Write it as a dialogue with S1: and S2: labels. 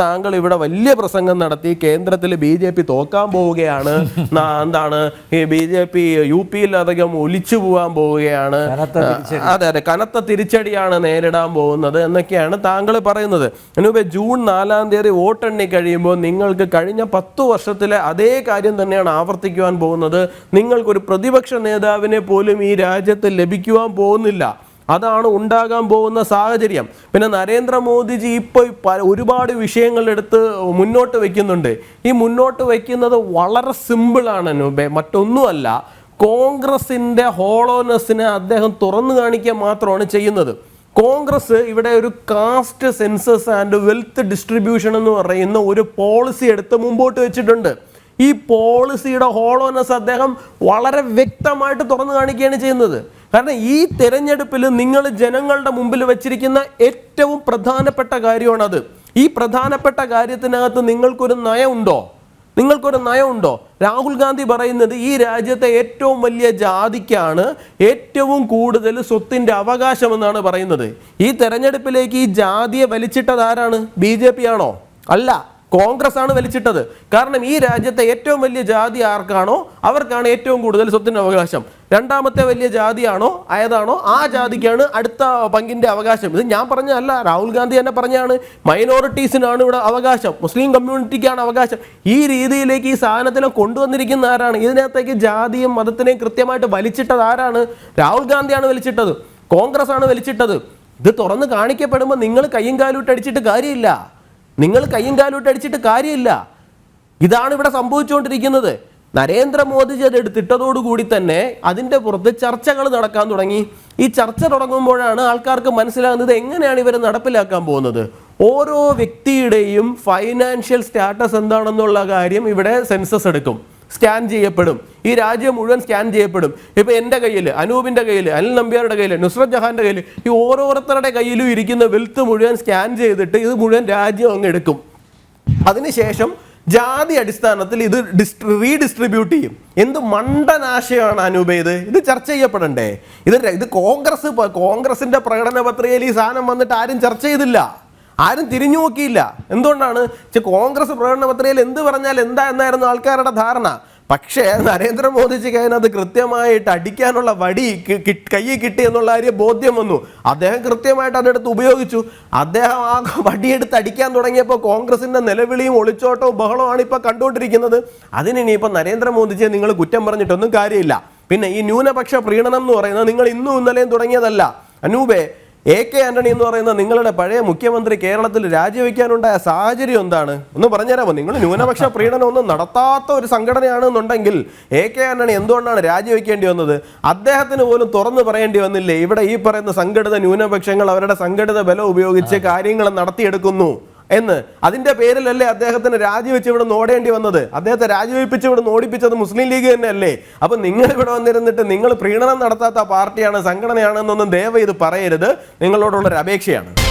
S1: താങ്കൾ ഇവിടെ വലിയ പ്രസംഗം നടത്തി കേന്ദ്രത്തിൽ ബി ജെ പി തോക്കാൻ പോവുകയാണ്. എന്താണ് ഈ ബി ജെ പി യു പിയിൽ അധികം ഒലിച്ചു പോകാൻ പോവുകയാണ്. അതെ അതെ കനത്ത തിരിച്ചടിയാണ് നേരിടാൻ പോകുന്നത് എന്നൊക്കെയാണ് താങ്കൾ പറയുന്നത്. അതിനുമ്പ് ജൂൺ നാലാം തീയതി വോട്ടെണ്ണി കഴിയുമ്പോൾ നിങ്ങൾക്ക് കഴിഞ്ഞ പത്തു വർഷത്തിലെ അതേ കാര്യം തന്നെയാണ് ആവർത്തിക്കുവാൻ പോകുന്നത്. നിങ്ങൾക്കൊരു പ്രതിപക്ഷ നേതാവിനെ പോലും ഈ രാജ്യത്ത് ലഭിക്കുവാൻ പോകുന്നില്ല. അതാണ് ഉണ്ടാകാൻ പോകുന്ന സാഹചര്യം. പിന്നെ നരേന്ദ്രമോദിജി ഇപ്പോൾ ഒരുപാട് വിഷയങ്ങളെടുത്ത് മുന്നോട്ട് വയ്ക്കുന്നുണ്ട് ഈ മുന്നോട്ട് വയ്ക്കുന്നത് വളരെ സിമ്പിളാണ് നൂബെ മറ്റൊന്നുമല്ല കോൺഗ്രസിന്റെ ഹോളോനെസ്സിനെ അദ്ദേഹം തുറന്നു കാണിക്കുക മാത്രമാണ് ചെയ്യുന്നത്. കോൺഗ്രസ് ഇവിടെ ഒരു caste census and wealth distribution എന്ന് പറയുന്ന ഒരു പോളിസി എടുത്ത് മുമ്പോട്ട് വെച്ചിട്ടുണ്ട്. ഈ പോളിസിയുടെ ഹോളോനെസ് അദ്ദേഹം വളരെ വ്യക്തമായിട്ട് തുറന്നു കാണിക്കുകയാണ് ചെയ്യുന്നത്. കാരണം ഈ തെരഞ്ഞെടുപ്പിൽ നിങ്ങൾ ജനങ്ങളുടെ മുമ്പിൽ വെച്ചിരിക്കുന്ന ഏറ്റവും പ്രധാനപ്പെട്ട കാര്യമാണത്. ഈ പ്രധാനപ്പെട്ട കാര്യത്തിനകത്ത് നിങ്ങൾക്കൊരു നയമുണ്ടോ? നിങ്ങൾക്കൊരു നയമുണ്ടോ? രാഹുൽ ഗാന്ധി പറയുന്നത് ഈ രാജ്യത്തെ ഏറ്റവും വലിയ ജാതിക്കാണ് ഏറ്റവും കൂടുതൽ സ്വത്തിന്റെ അവകാശമെന്നാണ് പറയുന്നത്. ഈ തെരഞ്ഞെടുപ്പിലേക്ക് ഈ ജാതിയെ വലിച്ചിട്ടത് ആരാണ്? ബി ആണോ? അല്ല. കോൺഗ്രസ് ആണ് വലിച്ചിട്ടത്. കാരണം ഈ രാജ്യത്തെ ഏറ്റവും വലിയ ജാതി ആർക്കാണോ അവർക്കാണ് ഏറ്റവും കൂടുതൽ സ്വത്തിന് അവകാശം. രണ്ടാമത്തെ വലിയ ജാതിയാണോ അയതാണോ ആ ജാതിക്കാണ് അടുത്ത പങ്കിന്റെ അവകാശം. ഇത് ഞാൻ പറഞ്ഞതല്ല രാഹുൽ ഗാന്ധി തന്നെ പറഞ്ഞാണ് മൈനോറിറ്റീസിനാണ് ഇവിടെ അവകാശം. മുസ്ലിം കമ്മ്യൂണിറ്റിക്കാണ് അവകാശം. ഈ രീതിയിലേക്ക് ഈ സാധനത്തിനെ കൊണ്ടുവന്നിരിക്കുന്ന ആരാണ്? ഇതിനകത്തേക്ക് ജാതിയും മതത്തിനെയും കൃത്യമായിട്ട് വലിച്ചിട്ടത് ആരാണ്? രാഹുൽ ഗാന്ധിയാണ് വലിച്ചിട്ടത്. കോൺഗ്രസ് ആണ് വലിച്ചിട്ടത്. ഇത് തുറന്ന് കാണിക്കപ്പെടുമ്പോൾ നിങ്ങൾ കയ്യും കാലൂട്ടടിച്ചിട്ട് കാര്യമില്ല. നിങ്ങൾ കയ്യും കാലോട്ട് അടിച്ചിട്ട് കാര്യമില്ല. ഇതാണ് ഇവിടെ സംഭവിച്ചുകൊണ്ടിരിക്കുന്നത്. നരേന്ദ്രമോദിജി അത് എടുത്തിട്ടതോടുകൂടി തന്നെ അതിന്റെ പുറത്ത് ചർച്ചകൾ നടക്കാൻ തുടങ്ങി. ഈ ചർച്ച തുടങ്ങുമ്പോഴാണ് ആൾക്കാർക്ക് മനസ്സിലാകുന്നത് എങ്ങനെയാണ് ഇവർ നടപ്പിലാക്കാൻ പോകുന്നത്. ഓരോ വ്യക്തിയുടെയും ഫൈനാൻഷ്യൽ സ്റ്റാറ്റസ് എന്താണെന്നുള്ള കാര്യം ഇവിടെ സെൻസസ് എടുക്കും. സ്കാൻ ചെയ്യപ്പെടും. ഈ രാജ്യം മുഴുവൻ സ്കാൻ ചെയ്യപ്പെടും. ഇപ്പൊ എന്റെ കയ്യിൽ അനൂപിന്റെ കയ്യിൽ അനിൽ നമ്പ്യാരുടെ കയ്യിൽ നുസ്രത് ജഹാന്റെ കയ്യിൽ ഈ ഓരോരുത്തരുടെ കയ്യിലും ഇരിക്കുന്ന വെൽത്ത് മുഴുവൻ സ്കാൻ ചെയ്തിട്ട് ഇത് മുഴുവൻ രാജ്യം അങ്ങ് എടുക്കും. അതിനുശേഷം ജാതി അടിസ്ഥാനത്തിൽ ഇത് ഡിസ്ട്രി റീഡിസ്ട്രിബ്യൂട്ട് ചെയ്യും. എന്ത് മണ്ടനാശയാണ് അനൂപേ ഇത്? ചർച്ച ചെയ്യപ്പെടണ്ടേ? ഇത് ഇത് കോൺഗ്രസ് കോൺഗ്രസിന്റെ പ്രകടന പത്രികയിൽ ഈ സാധനം വന്നിട്ട് ആരും ചർച്ച ചെയ്തില്ല. ആരും തിരിഞ്ഞു നോക്കിയില്ല. എന്തുകൊണ്ടാണ്? കോൺഗ്രസ് പ്രകടന പത്രികയിൽ എന്ത് പറഞ്ഞാൽ എന്താ എന്നായിരുന്നു ആൾക്കാരുടെ ധാരണ. പക്ഷേ നരേന്ദ്രമോദിജിക്ക് അതിനകത്ത് കൃത്യമായിട്ട് അടിക്കാനുള്ള വടി കയ്യിൽ കിട്ടി എന്നുള്ള കാര്യം ബോധ്യം വന്നു. അദ്ദേഹം കൃത്യമായിട്ട് അതെടുത്ത് ഉപയോഗിച്ചു. അദ്ദേഹം ആ വടിയെടുത്ത് അടിക്കാൻ തുടങ്ങിയപ്പോൾ കോൺഗ്രസിന്റെ നിലവിളിയും ഒളിച്ചോട്ടവും ബഹളമാണ് ഇപ്പൊ കണ്ടുകൊണ്ടിരിക്കുന്നത്. അതിന് ഇനിയിപ്പോൾ നരേന്ദ്രമോദിജിയെ നിങ്ങൾ കുറ്റം പറഞ്ഞിട്ടൊന്നും കാര്യമില്ല. പിന്നെ ഈ ന്യൂനപക്ഷ പ്രീണനം എന്ന് പറയുന്നത് നിങ്ങൾ ഇന്നും ഇന്നലെയും തുടങ്ങിയതല്ല. അനൂപേ എ കെ ആന്റണി എന്ന് പറയുന്ന നിങ്ങളുടെ പഴയ മുഖ്യമന്ത്രി കേരളത്തിൽ രാജിവെക്കാനുണ്ടായ സാഹചര്യം എന്താണ്? ഒന്ന് പറഞ്ഞുതരാമോ? നിങ്ങൾ ന്യൂനപക്ഷ പ്രീണനം ഒന്നും നടത്താത്ത ഒരു സംഘടനയാണെന്നുണ്ടെങ്കിൽ എ കെ ആന്റണി എന്തുകൊണ്ടാണ് രാജിവെക്കേണ്ടി വന്നത്? അദ്ദേഹത്തിന് പോലും തുറന്നു പറയേണ്ടി വന്നില്ലേ? ഇവിടെ ഈ പറയുന്ന സംഘടിത ന്യൂനപക്ഷങ്ങൾ അവരുടെ സംഘടിത ബലം ഉപയോഗിച്ച് കാര്യങ്ങൾ നടത്തിയെടുക്കുന്നു. എന്ന്. അതിന്റെ പേരിലല്ലേ അദ്ദേഹത്തിന് രാജിവെച്ച് ഇവിടെ ഓടേണ്ടി വന്നത്? അദ്ദേഹത്തെ രാജിവെപ്പിച്ച് ഇവിടെ ഓടിപ്പിച്ചത് മുസ്ലിം ലീഗ് തന്നെയല്ലേ? അപ്പൊ നിങ്ങൾ ഇവിടെ വന്നിരുന്നിട്ട് നിങ്ങൾ പ്രീണനം നടത്താത്ത പാർട്ടിയാണ് സംഘടനയാണെന്നൊന്നും ദയവ് ഇത് പറയരുത്. നിങ്ങളോടുള്ളൊരു അപേക്ഷയാണ്.